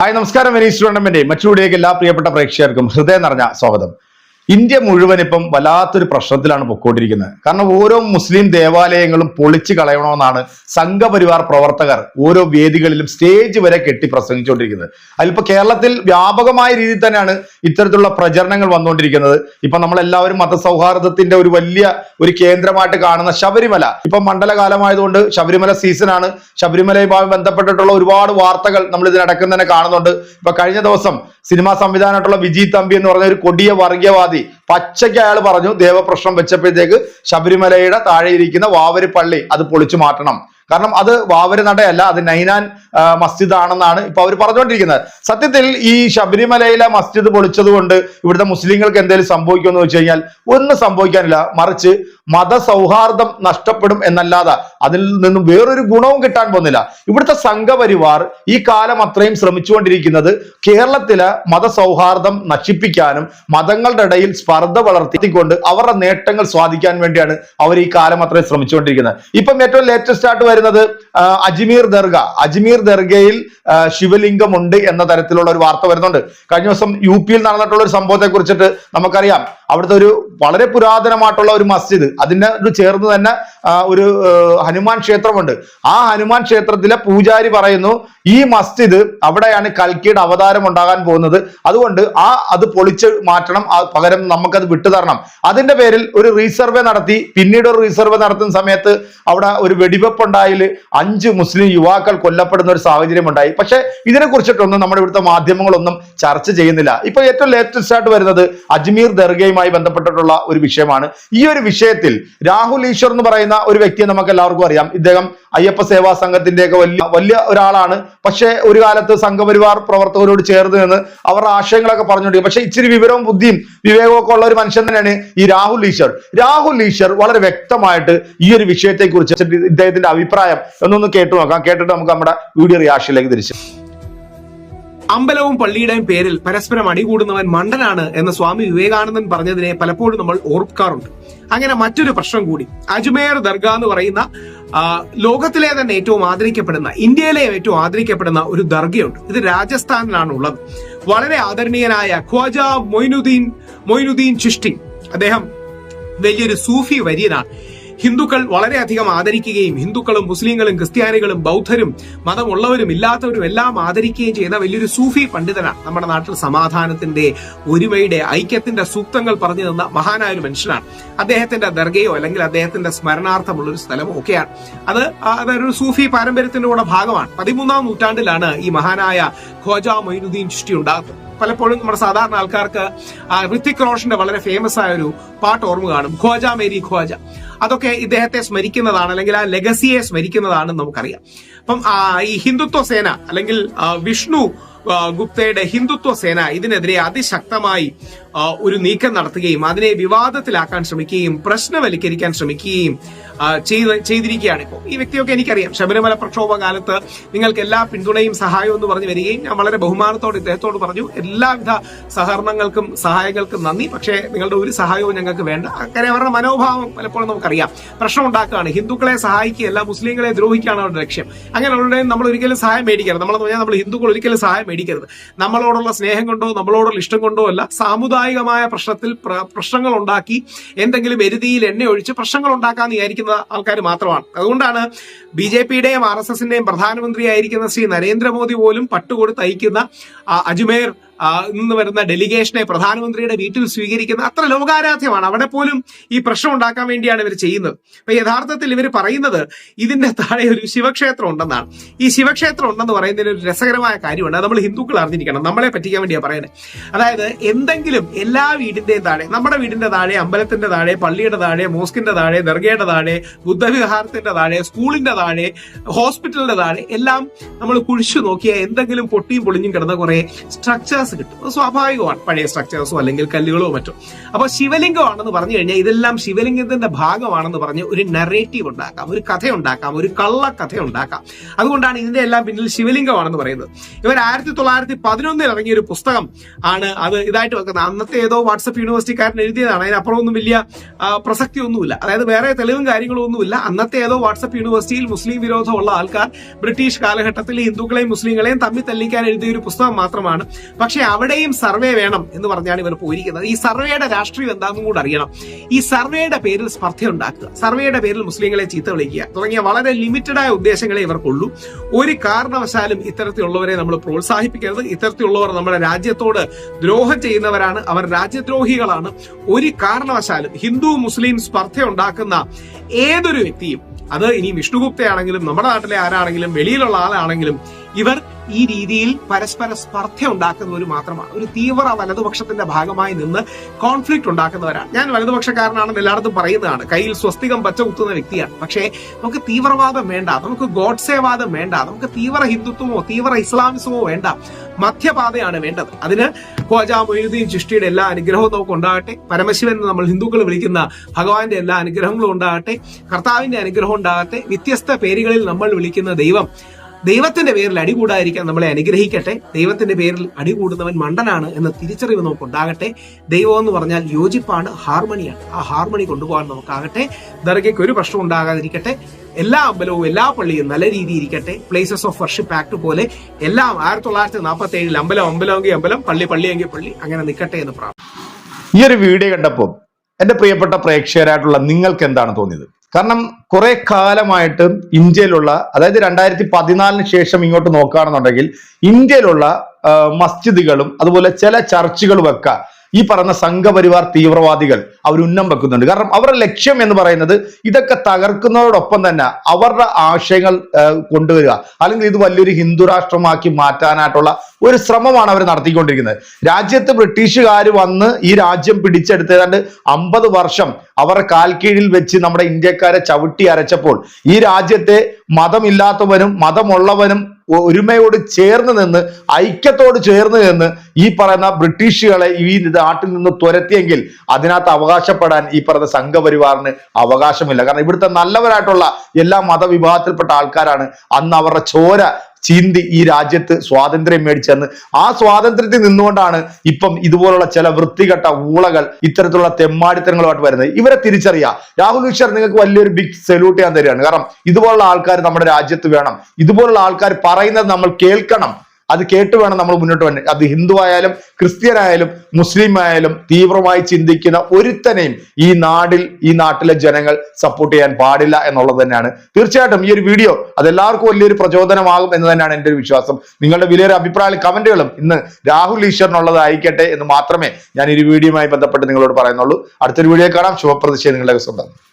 Hi നമസ്കാരം. Venice tournament മറ്റൊരുവിടേക്ക് എല്ലാ പ്രിയപ്പെട്ട പ്രേക്ഷകർക്കും ഹൃദയം നിറഞ്ഞ സ്വാഗതം. ഇന്ത്യ മുഴുവൻ ഇപ്പം വല്ലാത്തൊരു പ്രശ്നത്തിലാണ് പൊക്കോണ്ടിരിക്കുന്നത്. കാരണം ഓരോ മുസ്ലിം ദേവാലയങ്ങളും പൊളിച്ചു കളയണമെന്നാണ് സംഘപരിവാർ പ്രവർത്തകർ ഓരോ വേദികളിലും സ്റ്റേജ് വരെ കെട്ടി പ്രസംഗിച്ചുകൊണ്ടിരിക്കുന്നത്. അതിലിപ്പോ കേരളത്തിൽ വ്യാപകമായ രീതിയിൽ തന്നെയാണ് ഇത്തരത്തിലുള്ള പ്രചരണങ്ങൾ വന്നുകൊണ്ടിരിക്കുന്നത്. ഇപ്പൊ നമ്മളെല്ലാവരും മതസൗഹാർദ്ദത്തിന്റെ ഒരു വലിയ ഒരു കേന്ദ്രമായിട്ട് കാണുന്ന ശബരിമല. ഇപ്പൊ മണ്ഡലകാലമായതുകൊണ്ട് ശബരിമല സീസണാണ് ശബരിമലയുമായി ബന്ധപ്പെട്ടിട്ടുള്ള ഒരുപാട് വാർത്തകൾ നമ്മൾ ഇതിനടക്കം തന്നെ കാണുന്നുണ്ട്. ഇപ്പൊ കഴിഞ്ഞ ദിവസം സിനിമാ സംവിധാനമായിട്ടുള്ള വിജി തമ്പി എന്ന് പറഞ്ഞ ഒരു കൊടിയ വർഗീയവാദി പച്ചയ്ക്ക് അയാൾ പറഞ്ഞു ദേവപ്രശ്നം വെച്ചപ്പോഴത്തേക്ക് ശബരിമലയുടെ താഴെ ഇരിക്കുന്ന വാവര് പള്ളി അത് പൊളിച്ചു മാറ്റണം. കാരണം അത് വാവര് നടയല്ല അത് നൈനാൻ മസ്ജിദ് ആണെന്നാണ് ഇപ്പൊ അവർ പറഞ്ഞുകൊണ്ടിരിക്കുന്നത്. സത്യത്തിൽ ഈ ശബരിമലയിലെ മസ്ജിദ് പൊളിച്ചത് കൊണ്ട് ഇവിടുത്തെ മുസ്ലിങ്ങൾക്ക് എന്തെങ്കിലും സംഭവിക്കുമെന്ന് വെച്ച് കഴിഞ്ഞാൽ ഒന്നും സംഭവിക്കാനില്ല. മറിച്ച് മതസൗഹാർദ്ദം നഷ്ടപ്പെടും എന്നല്ലാതെ അതിൽ നിന്നും വേറൊരു ഗുണവും കിട്ടാൻ പോകുന്നില്ല. ഇവിടുത്തെ സംഘപരിവാർ ഈ കാലം അത്രയും ശ്രമിച്ചുകൊണ്ടിരിക്കുന്നത് കേരളത്തിലെ മതസൗഹാർദ്ദം നശിപ്പിക്കാനും മതങ്ങളുടെ ഇടയിൽ സ്പർദ്ധ വളർത്തിക്കൊണ്ട് അവരുടെ നേട്ടങ്ങൾ സ്വാധിക്കാൻ വേണ്ടിയാണ് അവർ ഈ കാലം അത്രയും ശ്രമിച്ചുകൊണ്ടിരിക്കുന്നത്. ഇപ്പം ഏറ്റവും ലേറ്റസ്റ്റ് ആയിട്ട് വരുന്നത് അജ്മീർ ദർഗ. അജ്മീർ ദർഗയിൽ ശിവലിംഗം ഉണ്ട് എന്ന തരത്തിലുള്ള ഒരു വാർത്ത വരുന്നുണ്ട്. കഴിഞ്ഞ ദിവസം യു പിയിൽ നടന്നിട്ടുള്ള ഒരു സംഭവത്തെ കുറിച്ചിട്ട് നമുക്കറിയാം. അവിടുത്തെ ഒരു വളരെ പുരാതനമായിട്ടുള്ള ഒരു മസ്ജിദ്. അതിന്റെ ചേർന്ന് തന്നെ ഒരു ഹനുമാൻ ക്ഷേത്രമുണ്ട്. ആ ഹനുമാൻ ക്ഷേത്രത്തിലെ പൂജാരി പറയുന്നു ഈ മസ്ജിദ് അവിടെയാണ് കൽക്കിയുടെ അവതാരം ഉണ്ടാകാൻ പോകുന്നത്. അതുകൊണ്ട് ആ അത് പൊളിച്ച് മാറ്റണം. പകരം നമുക്കത് വിട്ടുതരണം. അതിന്റെ പേരിൽ ഒരു റീസർവേ നടത്തി. പിന്നീട് ഒരു റീസർവേ നടത്തുന്ന സമയത്ത് അവിടെ ഒരു വെടിവെപ്പ് ഉണ്ടായിൽ അഞ്ച് മുസ്ലിം യുവാക്കൾ കൊല്ലപ്പെടുന്ന ഒരു സാഹചര്യം ഉണ്ടായി പക്ഷെ ഇതിനെ കുറിച്ചിട്ടൊന്നും നമ്മുടെ ഇവിടുത്തെ മാധ്യമങ്ങളൊന്നും ചർച്ച ചെയ്യുന്നില്ല. ഇപ്പൊ ഏറ്റവും ലേറ്റസ്റ്റ് ആയിട്ട് വരുന്നത് അജ്മീർ ദർഗയുമായി ബന്ധപ്പെട്ടിട്ടുള്ള ഒരു വിഷയമാണ്. ഈ ഒരു വിഷയത്തിൽ രാഹുൽ ഈശ്വർ എന്ന് പറയുന്ന ഒരു വ്യക്തിയെ നമുക്ക് എല്ലാവർക്കും അറിയാം. ഇദ്ദേഹം അയ്യപ്പ സേവാ സംഘത്തിന്റെ ഒക്കെ വലിയ വലിയ ഒരാളാണ്. പക്ഷേ ഒരു കാലത്ത് സംഘപരിവാർ പ്രവർത്തകരോട് ചേർന്ന് നിന്ന് അവരുടെ ആശയങ്ങളൊക്കെ പറഞ്ഞുകൊണ്ടിരിക്കും. പക്ഷെ ഇച്ചിരി വിവരവും ബുദ്ധിയും വിവേകവും ഒക്കെ ഉള്ള ഒരു മനുഷ്യൻ തന്നെയാണ് ഈ രാഹുൽ ഈശ്വർ. രാഹുൽ ഈശ്വർ വളരെ വ്യക്തമായിട്ട് ഈ ഒരു വിഷയത്തെക്കുറിച്ച് ഇദ്ദേഹത്തിന്റെ അഭിപ്രായം എന്നൊന്ന് കേട്ടു നോക്കാം. കേട്ടിട്ട് നമുക്ക് നമ്മുടെ വീഡിയോ റിയാക്ഷനിലേക്ക് തിരിച്ചു അമ്പലവും പള്ളിയുടെയും പേരിൽ പരസ്പരം അടികൂടുന്നവൻ മണ്ടനാണ് എന്ന് സ്വാമി വിവേകാനന്ദൻ പറഞ്ഞതിനെ പലപ്പോഴും നമ്മൾ ഓർക്കാറുണ്ട്. അങ്ങനെ മറ്റൊരു പ്രശ്നം കൂടി. അജ്മേർ ദർഗ എന്ന് പറയുന്ന ലോകത്തിലെ തന്നെ ഏറ്റവും ആദരിക്കപ്പെടുന്ന ഇന്ത്യയിലെ ഏറ്റവും ആദരിക്കപ്പെടുന്ന ഒരു ദർഗയുണ്ട്. ഇത് രാജസ്ഥാനിലാണ് ഉള്ളത് വളരെ ആദരണീയനായ ഖ്വാജ മൊയ്നുദ്ദീൻ മൊയ്നുദ്ദീൻ ചിഷ്ടി. അദ്ദേഹം വലിയൊരു സൂഫി വര്യനാണ്. ഹിന്ദുക്കൾ വളരെയധികം ആദരിക്കുകയും ഹിന്ദുക്കളും മുസ്ലിങ്ങളും ക്രിസ്ത്യാനികളും ബൗദ്ധരും മതമുള്ളവരും ഇല്ലാത്തവരും എല്ലാം ആദരിക്കുകയും ചെയ്യുന്ന വലിയൊരു സൂഫി പണ്ഡിതനാണ് നമ്മുടെ നാട്ടിൽ സമാധാനത്തിന്റെ ഒരുമയുടെ ഐക്യത്തിന്റെ സൂക്തങ്ങൾ പറഞ്ഞു തന്ന മഹാനായ ഒരു മനുഷ്യനാണ്. അദ്ദേഹത്തിന്റെ ദർഗയോ അല്ലെങ്കിൽ അദ്ദേഹത്തിന്റെ സ്മരണാർത്ഥമുള്ള ഒരു സ്ഥലമോ ഒക്കെയാണ്. അത് അതൊരു സൂഫി പാരമ്പര്യത്തിന്റെ കൂടെ ഭാഗമാണ്. പതിമൂന്നാം നൂറ്റാണ്ടിലാണ് ഈ മഹാനായ ഖോജ മൊയ്നുദ്ദീൻ ചിഷ്ടി ഉണ്ടാകുന്നത് പലപ്പോഴും നമ്മുടെ സാധാരണ ആൾക്കാർക്ക് ഋത്തിക് റോഷന്റെ വളരെ ഫേമസ് ആയ ഒരു പാട്ട് ഓർമ്മ കാണും. ഖ്വാജ മേരി ഖ്വാജ. അതൊക്കെ ഇദ്ദേഹത്തെ സ്മരിക്കുന്നതാണ് അല്ലെങ്കിൽ ആ ലെഗസിയെ സ്മരിക്കുന്നതാണ് നമുക്കറിയാം. അപ്പം ഈ ഹിന്ദുത്വ സേന അല്ലെങ്കിൽ വിഷ്ണു ഗുപ്തയുടെ ഹിന്ദുത്വ സേന ഇതിനെതിരെ അതിശക്തമായി ഒരു നീക്കം നടത്തുകയും അതിനെ വിവാദത്തിലാക്കാൻ ശ്രമിക്കുകയും പ്രശ്നവൽക്കരിക്കാൻ ശ്രമിക്കുകയും ചെയ്ത് ചെയ്തിരിക്കുകയാണ് ഇപ്പോൾ. ഈ വ്യക്തിയൊക്കെ എനിക്കറിയാം. ശബരിമല പ്രക്ഷോഭ കാലത്ത് നിങ്ങൾക്ക് എല്ലാ പിന്തുണയും സഹായവും എന്ന് പറഞ്ഞു വരികയും ഞാൻ വളരെ ബഹുമാനത്തോട് ഇദ്ദേഹത്തോട് പറഞ്ഞു എല്ലാവിധ സഹകരണങ്ങൾക്കും സഹായങ്ങൾക്കും നന്ദി. പക്ഷേ നിങ്ങളുടെ ഒരു സഹായവും ഞങ്ങൾക്ക് വേണ്ട. അങ്ങനെ അവരുടെ മനോഭാവം പലപ്പോഴും നമുക്കറിയാം. പ്രശ്നം ഉണ്ടാക്കുകയാണ് ഹിന്ദുക്കളെ സഹായിക്കുകയല്ല മുസ്ലിങ്ങളെ ദ്രോഹിക്കുകയാണ് അവരുടെ ലക്ഷ്യം. അങ്ങനെയുള്ളവരുടെ നമ്മൾ ഒരിക്കലും സഹായം മേടിക്കരുത്. നമ്മൾ പറഞ്ഞാൽ നമ്മൾ ഹിന്ദുക്കൾ ഒരിക്കലും സഹായം മേടിക്കരുത്. നമ്മളോടുള്ള സ്നേഹം കൊണ്ടോ നമ്മളോടുള്ള ഇഷ്ടം കൊണ്ടോ അല്ല സാമുദായികമായ പ്രശ്നത്തിൽ പ്ര- പ്രശ്നങ്ങൾ ഉണ്ടാക്കി എന്തെങ്കിലും എരുതിയിൽ എണ്ണ ഒഴിച്ച് പ്രശ്നങ്ങൾ ഉണ്ടാക്കാൻ വിചാരിക്കുന്ന ആൾക്കാർ മാത്രമാണ്. അതുകൊണ്ടാണ് ബി ജെ പിയുടെയും ആർ എസ് എസിന്റെയും പ്രധാനമന്ത്രിയായിരിക്കുന്ന ശ്രീ നരേന്ദ്രമോദി പോലും പട്ടുകൊടുത്ത് അയക്കുന്ന ആ, അജ്മേർ നിന്ന് വരുന്ന ഡെലിഗേഷനെ പ്രധാനമന്ത്രിയുടെ വീട്ടിൽ സ്വീകരിക്കുന്ന അത്ര ലോകാരാധ്യമാണ്. അവിടെ പോലും ഈ പ്രശ്നം ഉണ്ടാക്കാൻ വേണ്ടിയാണ് ഇവർ ചെയ്യുന്നത്. അപ്പൊ യഥാർത്ഥത്തിൽ ഇവർ പറയുന്നത് ഇതിന്റെ താഴെ ഒരു ശിവക്ഷേത്രം ഉണ്ടെന്നാണ്. ഈ ശിവക്ഷേത്രം ഉണ്ടെന്ന് പറയുന്നതിന് ഒരു രസകരമായ കാര്യമുണ്ട്. നമ്മൾ ഹിന്ദുക്കൾ അറിഞ്ഞിരിക്കണം. നമ്മളെ പറ്റിക്കാൻ വേണ്ടിയാണ് പറയുന്നത് അതായത് എന്തെങ്കിലും എല്ലാ വീടിന്റെയും താഴെ നമ്മുടെ വീടിന്റെ താഴെ അമ്പലത്തിന്റെ താഴെ പള്ളിയുടെ താഴെ മോസ്കിന്റെ താഴെ ദർഗയുടെ താഴെ ബുദ്ധവിഹാരത്തിന്റെ താഴെ സ്കൂളിന്റെ താഴെ ഹോസ്പിറ്റലിന്റെ താഴെ എല്ലാം നമ്മൾ കുഴിച്ചു നോക്കിയാൽ എന്തെങ്കിലും പൊട്ടിയും പൊളിഞ്ഞും കിടന്ന കുറെ സ്ട്രക്ചേഴ്സ് ഗ്യാസ് കിട്ടും. അത് സ്വാഭാവികമാണ്. പഴയ സ്ട്രക്ചേഴ്സോ അല്ലെങ്കിൽ കല്ലുകളോ മറ്റോ. അപ്പൊ ശിവലിംഗമാണെന്ന് പറഞ്ഞു കഴിഞ്ഞാൽ ഇതെല്ലാം ശിവലിംഗത്തിന്റെ ഭാഗമാണെന്ന് പറഞ്ഞ് ഒരു നറേറ്റീവ് ഉണ്ടാക്കാം. ഒരു കഥ ഉണ്ടാക്കാം ഒരു കള്ളക്കഥ ഉണ്ടാക്കാം അതുകൊണ്ടാണ് ഇതിന്റെ എല്ലാം പിന്നിൽ ശിവലിംഗമാണെന്ന് പറയുന്നത്. ഇവർ ആയിരത്തി തൊള്ളായിരത്തി പതിനൊന്നിൽ ഇറങ്ങിയ ഒരു പുസ്തകം ആണ് അത് ഇതായിട്ട് വെക്കുന്നത്. അന്നത്തെ ഏതോ വാട്സപ്പ് യൂണിവേഴ്സിറ്റിക്കാരൻ എഴുതിയതാണ്. അതിനപ്പുറമൊന്നും വലിയ പ്രസക്തി ഒന്നുമില്ല അതായത് വേറെ തെളിവും കാര്യങ്ങളും ഒന്നുമില്ല അന്നത്തെ ഏതോ വാട്സപ്പ് യൂണിവേഴ്സിറ്റിയിൽ മുസ്ലിം വിരോധമുള്ള ആൾക്കാർ ബ്രിട്ടീഷ് കാലഘട്ടത്തിൽ ഹിന്ദുക്കളെയും മുസ്ലിങ്ങളെയും തമ്മിൽ തല്ലിക്കാൻ എഴുതിയ ഒരു പുസ്തകം മാത്രമാണ്. പക്ഷേ അവിടെയും സർവേ വേണം എന്ന് പറഞ്ഞാണ് ഇവർ പോയിരിക്കുന്നത്. ഈ സർവേയുടെ രാഷ്ട്രീയം എന്താണെന്നും കൂടെ അറിയണം. ഈ സർവേയുടെ പേരിൽ സ്പർദ്ധ ഉണ്ടാക്കുക സർവേയുടെ പേരിൽ മുസ്ലിങ്ങളെ ചീത്ത വിളിക്കുക തുടങ്ങിയ വളരെ ലിമിറ്റഡ് ആയ ഉദ്ദേശങ്ങളെ ഇവർക്കുള്ളൂ. ഒരു കാരണവശാലും ഇത്തരത്തിലുള്ളവരെ നമ്മൾ പ്രോത്സാഹിപ്പിക്കരുത്. ഇത്തരത്തിലുള്ളവർ നമ്മുടെ രാജ്യത്തോട് ദ്രോഹം ചെയ്യുന്നവരാണ്. അവർ രാജ്യദ്രോഹികളാണ്. ഒരു കാരണവശാലും ഹിന്ദു മുസ്ലിം സ്പർദ്ധ ഉണ്ടാക്കുന്ന ഏതൊരു വ്യക്തിയും അത് ഇനി വിഷ്ണുഗുപ്തയാണെങ്കിലും നമ്മുടെ നാട്ടിലെ ആരാണെങ്കിലും വെളിയിലുള്ള ആളാണെങ്കിലും ഇവർ ഈ രീതിയിൽ പരസ്പര സ്പർദ്ധ ഉണ്ടാക്കുന്നവർ മാത്രമാണ്. ഒരു തീവ്ര വലതുപക്ഷത്തിന്റെ ഭാഗമായി നിന്ന് കോൺഫ്ലിക്ട് ഉണ്ടാക്കുന്നവരാണ്. ഞാൻ വലതുപക്ഷക്കാരനാണെന്ന് എല്ലായിടത്തും പറയുന്നതാണ്. കയ്യിൽ സ്വസ്തികം പച്ച കുത്തുന്ന വ്യക്തിയാണ്. പക്ഷേ നമുക്ക് തീവ്രവാദം വേണ്ട നമുക്ക് ഗോഡ്സേവാദം വേണ്ട നമുക്ക് തീവ്ര ഹിന്ദുത്വമോ തീവ്ര ഇസ്ലാമിസമോ വേണ്ട മധ്യപാതയാണ് വേണ്ടത്. അതിന് ഖ്വാജ മൊയ്നുദ്ദീൻ ചിഷ്ടിയുടെ എല്ലാ അനുഗ്രഹവും നമുക്ക് ഉണ്ടാകട്ടെ. പരമശിവൻ നമ്മൾ ഹിന്ദുക്കൾ വിളിക്കുന്ന ഭഗവാന്റെ എല്ലാ അനുഗ്രഹങ്ങളും ഉണ്ടാകട്ടെ. കർത്താവിന്റെ അനുഗ്രഹം ഉണ്ടാകട്ടെ. വ്യത്യസ്ത പേരുകളിൽ നമ്മൾ വിളിക്കുന്ന ദൈവം ദൈവത്തിന്റെ പേരിൽ അടികൂടാതിരിക്കാൻ നമ്മളെ അനുഗ്രഹിക്കട്ടെ. ദൈവത്തിന്റെ പേരിൽ അടികൂടുന്നവൻ മണ്ടനാണ് എന്ന തിരിച്ചറിവ് നമുക്ക് ഉണ്ടാകട്ടെ ദൈവം എന്ന് പറഞ്ഞാൽ യോജിപ്പാണ് ഹാർമണിയാണ്. ആ ഹാർമണി കൊണ്ടുപോകാൻ നമുക്കാകട്ടെ. ദർഗയ്ക്ക് ഒരു പ്രശ്നം ഉണ്ടാകാതിരിക്കട്ടെ. എല്ലാ അമ്പലവും എല്ലാ പള്ളിയും നല്ല രീതിയിൽ ഇരിക്കട്ടെ. പ്ലേസസ് ഓഫ് വർഷിപ്പ് ആക്ട് പോലെ എല്ലാം ആയിരത്തി തൊള്ളായിരത്തി നാൽപ്പത്തി ഏഴിൽ അമ്പലം അമ്പലമെങ്കിൽ അമ്പലം പള്ളി പള്ളിയെങ്കിൽ പള്ളി അങ്ങനെ നിൽക്കട്ടെ എന്ന് പ്രാർത്ഥന ഈ ഒരു വീഡിയോ കണ്ടപ്പോൾ എന്റെ പ്രിയപ്പെട്ട പ്രേക്ഷകരായിട്ടുള്ള നിങ്ങൾക്ക് എന്താണ് തോന്നിയത്? കാരണം കുറെ കാലമായിട്ട് ഇന്ത്യയിലുള്ള അതായത് രണ്ടായിരത്തി പതിനാലിന് ശേഷം ഇങ്ങോട്ട് നോക്കുകയാണെന്നുണ്ടെങ്കിൽ ഇന്ത്യയിലുള്ള മസ്ജിദുകളും അതുപോലെ ചില ചർച്ചുകളും ഒക്കെ ഈ പറഞ്ഞ സംഘപരിവാർ തീവ്രവാദികൾ അവർ ഉന്നം വെക്കുന്നുണ്ട്. കാരണം അവരുടെ ലക്ഷ്യം എന്ന് പറയുന്നത് ഇതൊക്കെ തകർക്കുന്നതോടൊപ്പം തന്നെ അവരുടെ ആശയങ്ങൾ കൊണ്ടുവരിക. അല്ലെങ്കിൽ ഇത് വലിയൊരു ഹിന്ദു രാഷ്ട്രമാക്കി മാറ്റാനായിട്ടുള്ള ഒരു ശ്രമമാണ് അവർ നടത്തിക്കൊണ്ടിരിക്കുന്നത്. രാജ്യത്ത് ബ്രിട്ടീഷുകാർ വന്ന് ഈ രാജ്യം പിടിച്ചെടുത്ത് ഏതാണ്ട് അമ്പത് വർഷം അവരുടെ കാൽക്കീഴിൽ വെച്ച് നമ്മുടെ ഇന്ത്യക്കാരെ ചവിട്ടി അരച്ചപ്പോൾ ഈ രാജ്യത്തെ മതമില്ലാത്തവനും മതമുള്ളവനും ഒരുമയോട് ചേർന്ന് നിന്ന് ഐക്യത്തോട് ചേർന്ന് നിന്ന് ഈ പറയുന്ന ബ്രിട്ടീഷുകളെ ഈ നാട്ടിൽ നിന്ന് തുരത്തിയെങ്കിൽ അതിനകത്ത് അവകാശപ്പെടാൻ ഈ പറയുന്ന സംഘപരിവാറിന് അവകാശമില്ല. കാരണം ഇവിടുത്തെ നല്ലവരായിട്ടുള്ള എല്ലാ മതവിഭാഗത്തിൽപ്പെട്ട ആൾക്കാരാണ്. അന്ന് അവരുടെ ചോര ചീന്തി ഈ രാജ്യത്ത് സ്വാതന്ത്ര്യം മേടിച്ചെന്ന്. ആ സ്വാതന്ത്ര്യത്തിൽ നിന്നുകൊണ്ടാണ് ഇപ്പം ഇതുപോലുള്ള ചില വൃത്തികെട്ട ഊളകൾ ഇത്തരത്തിലുള്ള തെമ്മാടിത്തരങ്ങളുമായിട്ട് വരുന്നത്. ഇവരെ തിരിച്ചറിയാം. രാഹുൽ ഈശ്വർ നിങ്ങൾക്ക് വലിയൊരു ബിഗ് സല്യൂട്ട് ചെയ്യാൻ തരികയാണ്. കാരണം ഇതുപോലുള്ള ആൾക്കാർ നമ്മുടെ രാജ്യത്ത് വേണം. ഇതുപോലുള്ള ആൾക്കാർ പറയുന്നത് നമ്മൾ കേൾക്കണം. അത് കേട്ട് വേണം നമ്മൾ മുന്നോട്ട് വന്നെ. അത് ഹിന്ദു ആയാലും ക്രിസ്ത്യനായാലും മുസ്ലിം ആയാലും തീവ്രമായി ചിന്തിക്കുന്ന ഒരുത്തനെയും ഈ നാടിൽ ഈ നാട്ടിലെ ജനങ്ങൾ സപ്പോർട്ട് ചെയ്യാൻ പാടില്ല എന്നുള്ളത് തന്നെയാണ്. തീർച്ചയായിട്ടും ഈ ഒരു വീഡിയോ അതെല്ലാവർക്കും വലിയൊരു പ്രചോദനമാകും എന്ന് തന്നെയാണ് എന്റെ ഒരു വിശ്വാസം. നിങ്ങളുടെ വിലയൊരു അഭിപ്രായ കമന്റുകളും ഇന്ന് രാഹുൽ ഈശ്വറിനുള്ളത് ആയിക്കട്ടെ എന്ന് മാത്രമേ ഞാൻ ഈ വീഡിയോയുമായി ബന്ധപ്പെട്ട് നിങ്ങളോട് പറയുന്നുള്ളൂ. അടുത്തൊരു വീഡിയോ കാണാം. ശുഭപ്രതിഷേധ നിങ്ങളുടെ സ്വന്തം.